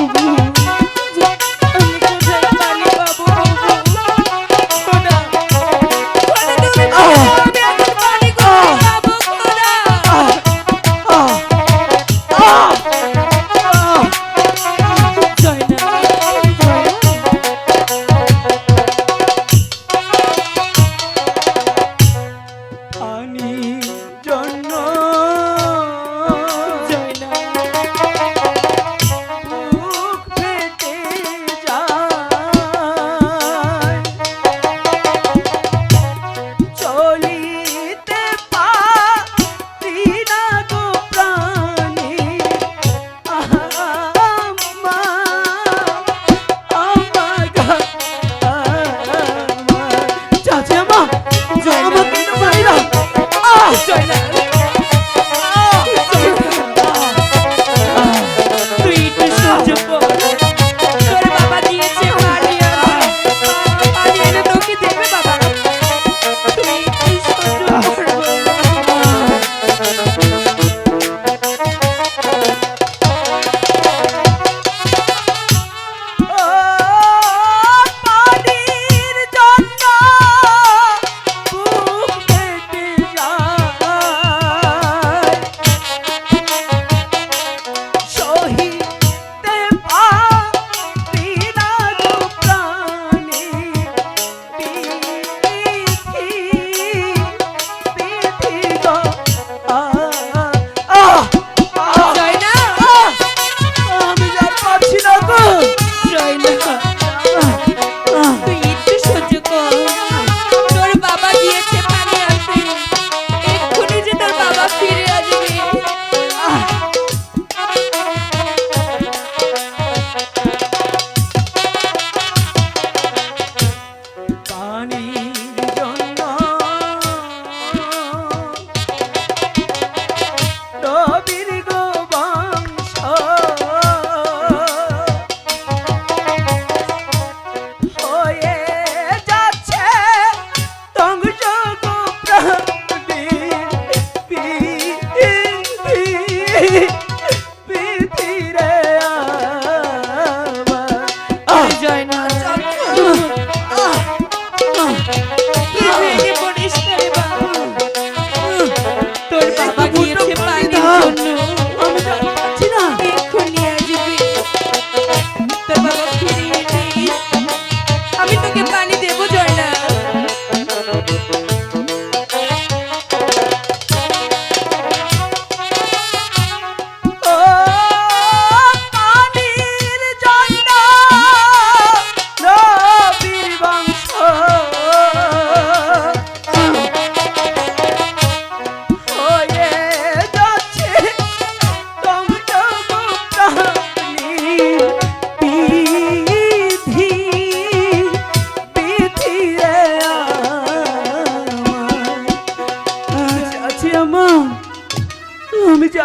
দিবি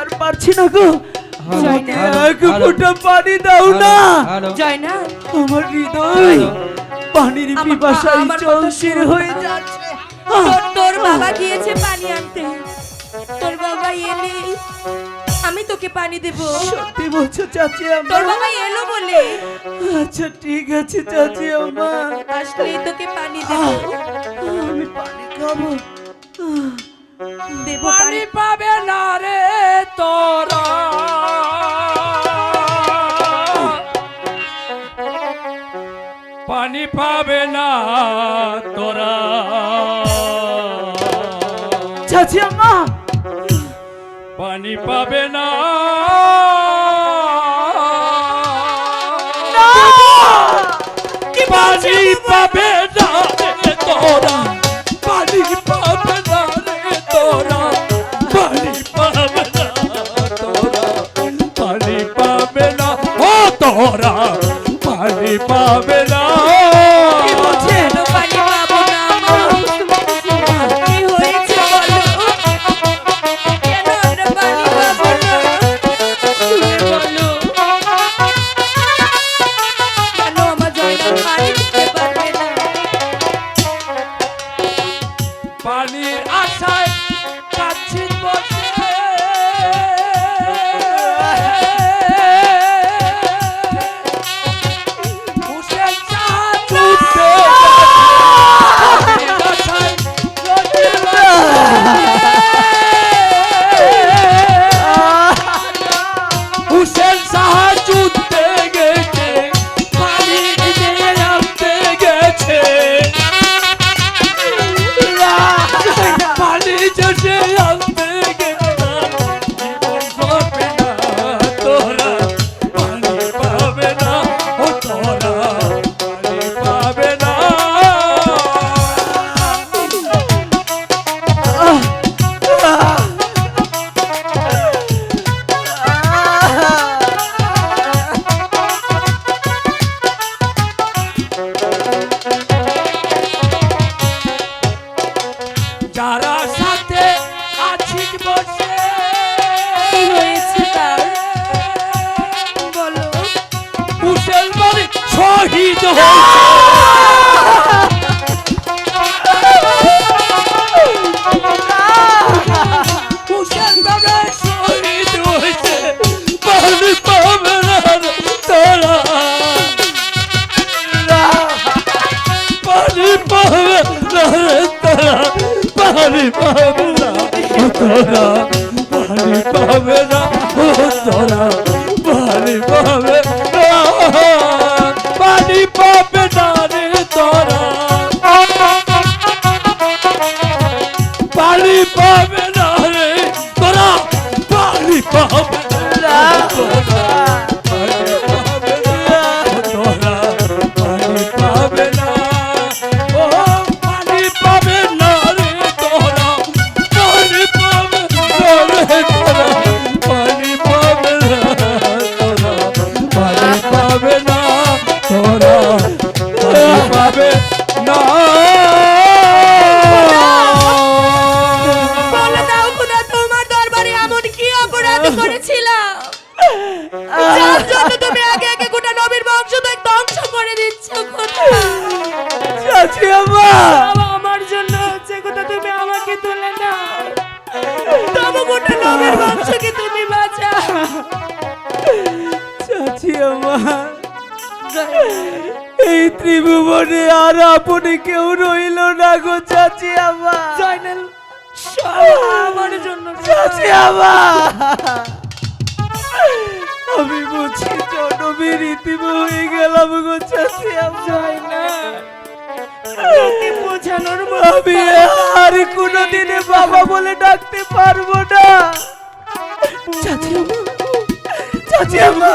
আর পারছি না গো। এক ফোঁটা পানি দাও না। না। হৃদয় পানির পিপাসায় হয়ে যাচ্ছে। তোর বাবা গিয়েছে পানি আনতে। তোর বাবা এলে আমি তোকে পানি দেব। সত্যি বলছো চাচি তোর বাবা এলো বলে। আচ্ছা ঠিক আছে চাচি আমার। আসলে তোকে পানি দেব। আমি পানি খাব। চাচি আম্মা। পানি পাবে না। প্রাণীর আশায় কাছি বসে 你就这样 শহীদ হয়েছে। পানি পাবে না তোরা পানি পাবে পানি পাবে না রে তোরা। পানি পাবে না রে তোরা। পানি পাবে যার জন্য তুমি আগে আগে গোটা নবীর বংশ তো ধ্বংস করে দিচ্ছ চাচি বাবা আমার জন্য হচ্ছে কথা তুমি আমাকে তুলে নাও। তবু গোটা নবীর বংশকে তুমি বাঁচাও। চাচি আমা এই ত্রিভুবনে আর আপনি কেউ রইল না গো চাচি আমা জয়নাল সব আমার জন্য চাচি আমা আমি আর কোনোদিনে বাবা বলে ডাকতে পারব না। চাচি আমা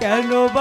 কেন বা